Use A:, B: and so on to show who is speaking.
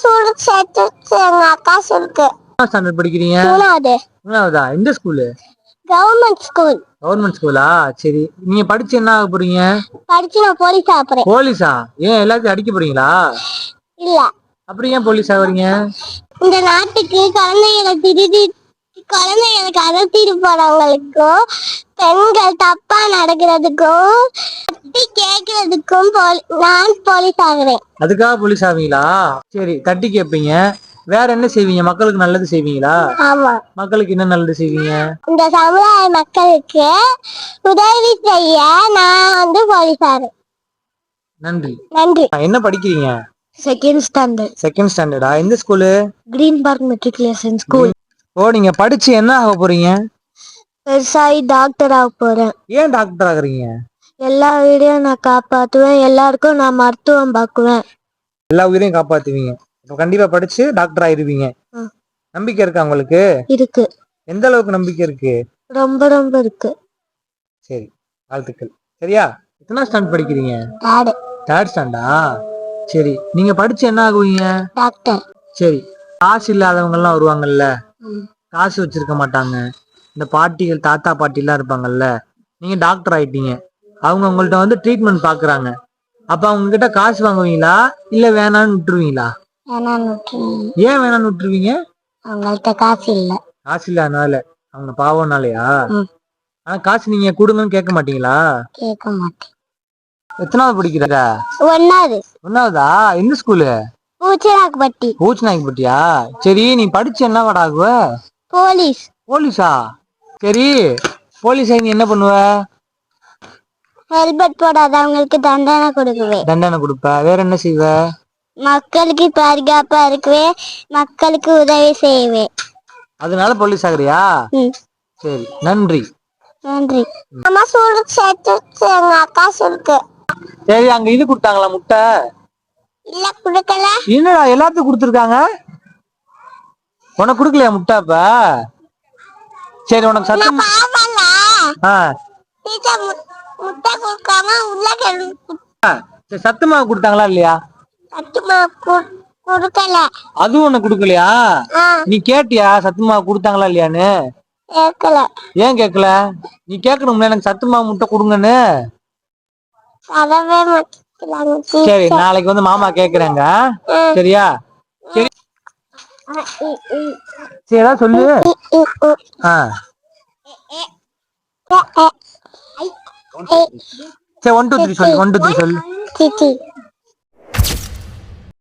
A: ஸ்கூலுக்கு சேர்த்து எங்க அக்கா ஸ்கூலுக்கு
B: ஸ்டாண்டர்ட் படிக்கிறீங்க?
A: மூணாவது.
B: மூணாவதா? எந்த ஸ்கூலு
A: கவர்மெண்ட் ஸ்கூல்
B: கவர்மெண்ட் ஸ்கூலா சரி. நீங்க படிச்சு என்ன ஆக போறீங்க?
A: படிச்சு நான் போலீஸ் ஆப்புறேன்
B: போலீஸா? ஏன் எல்லாத்தையும் அடிக்க போறீங்களா?
A: இல்ல.
B: அப்புறம் ஏன் போலீஸ் ஆகுறீங்க?
A: இந்த நாட்டுக்கு குழந்தைகளை திருடி குழந்தைகளை கடத்திட்டு போறவங்களுக்கும் பெண்கள் தப்பா நடக்கிறதுக்கும் தட்டி கேட்கறதுக்கும் போலி- நான் போலீஸ் ஆகுறேன்.
B: அதுக்காக போலீஸ் ஆவீங்களா? சரி தட்டி கேட்பீங்க வேற என்ன செய்வீங்க? மக்களுக்கு நல்லது செய்வீங்களா?
A: ஆமா.
B: மக்களுக்கு என்ன நல்லது செய்வீங்க?
A: இந்த சமுதாய மக்களுக்கு உதவி செய்ய நான் வந்து போலீஸ்
B: நன்றி.
A: நன்றி.
B: என்ன படிக்கிறீங்க?
A: செகண்ட் ஸ்டாண்டர்ட்
B: செகண்ட் ஸ்டாண்டர்டா எந்த school
A: green park matriculation school
B: ஓ நீங்க படிச்சு என்ன ஆக போறீங்க?
A: பெருசாகி டாக்டர் ஆக போறேன்.
B: ஏன் டாக்டர் ஆகுறீங்க?
A: எல்லா வீடையும் நான் காப்பாத்துவேன். எல்லாருக்கும் நான் மருத்துவம் பார்க்குவேன்.
B: எல்லா உயிரையும் காப்பாத்துவீங்க. அப்ப கண்டிப்பா படிச்சு டாக்டர் ஆயிருவீங்க. நம்பிக்கை இருக்கா உங்களுக்கு?
A: இருக்கு.
B: எந்த அளவுக்கு நம்பிக்கை இருக்கு?
A: ரொம்ப ரொம்ப இருக்கு.
B: சரி வாழ்த்துக்கள். சரியா? எத்தனை ஸ்டாண்ட் படிக்கிறீங்க? தேர்ட் ஸ்டாண்டா சரி நீங்க படிச்சு என்ன ஆகுவீங்க?
A: டாக்டர்
B: சரி காசு இல்லாதவங்க எல்லாம் வருவாங்கல்ல. காசு வச்சிருக்க மாட்டாங்க. இந்த பாட்டிகள் தாத்தா பாட்டி எல்லாம் இருப்பாங்கல்ல? நீங்க டாக்டர் ஆயிட்டீங்க. அவங்க உங்கள்ட்ட வந்து ட்ரீட்மெண்ட் பாக்குறாங்க. அப்ப அவங்க கிட்ட காசு வாங்குவீங்களா? இல்ல வேணாம்னு விட்டுருவீங்களா? ஏன் வேணாம்னு விட்டுருவீங்க?
A: அவங்கள்ட்ட காசு இல்லை.
B: காசு இல்லாதனால. அவங்க பாவம்னாலயா. ஆனா காசு நீங்க கொடுங்கன்னு கேட்க மாட்டீங்களா?
A: கேட்க மாட்டேன்.
B: எத்தனாவது படிக்கிற
A: ஒன்னாவது.
B: ஒன்னாவதா? எந்த ஸ்கூலு
A: பூச்சனாக்குப்பட்டி
B: ஊச்சநாய்க்கு பட்டியா சரி நீ படிச்சு என்ன ஆகுவ?
A: போலீஸ்.
B: போலீஸா? சரி போலீஸ் நீ என்ன பண்ணுவ?
A: ஹெல்மெட் போடாதவங்களுக்கு தண்டனை கொடுக்குவேன்
B: தண்டனை கொடுப்ப. வேற என்ன செய்வ?
A: மக்களுக்கு பாதுகாப்பா இருக்குவேன் மக்களுக்கு உதவி செய்வேன்
B: அதனால போலீஸ் ஆகுறியா. சரி நன்றி.
A: நன்றி. அம்மா ஸ்கூலுக்கு சேர்த்து எங்க அக்கா ஸ்கூலுக்கு
B: சரி அங்க இது கொடுத்தாங்களா முட்டை?
A: இல்ல கொடுக்கல.
B: என்னடா எல்லாத்துக்கும் கொடுத்துருக்காங்க? உனக்கு கொடுக்கலையா முட்டை அப்ப? சரி உனக்கு சத்தம் ஆ.
A: முட்டை கொடுக்காம உள்ள
B: சரி சத்துமா கொடுத்தாங்களா இல்லையா?
A: சத்துமா கொடுக்கல.
B: அதுவும் உனக்கு கொடுக்கலையா? நீ கேட்டியா சத்துமா கொடுத்தாங்களா இல்லையான்னு?
A: கேட்கல
B: ஏன் கேட்கல நீ கேட்கணும்ல எனக்கு சத்துமா முட்டை கொடுங்கன்னு. சரி நாளைக்கு வந்து மாமா கேக்குறாங்க. சரியா? சரி. சரி சொல்லு. ஆ. சரி ஒன் டூ த்ரீ சொல்லு ஒன் டூ த்ரீ சொல்லு
A: சிச்சி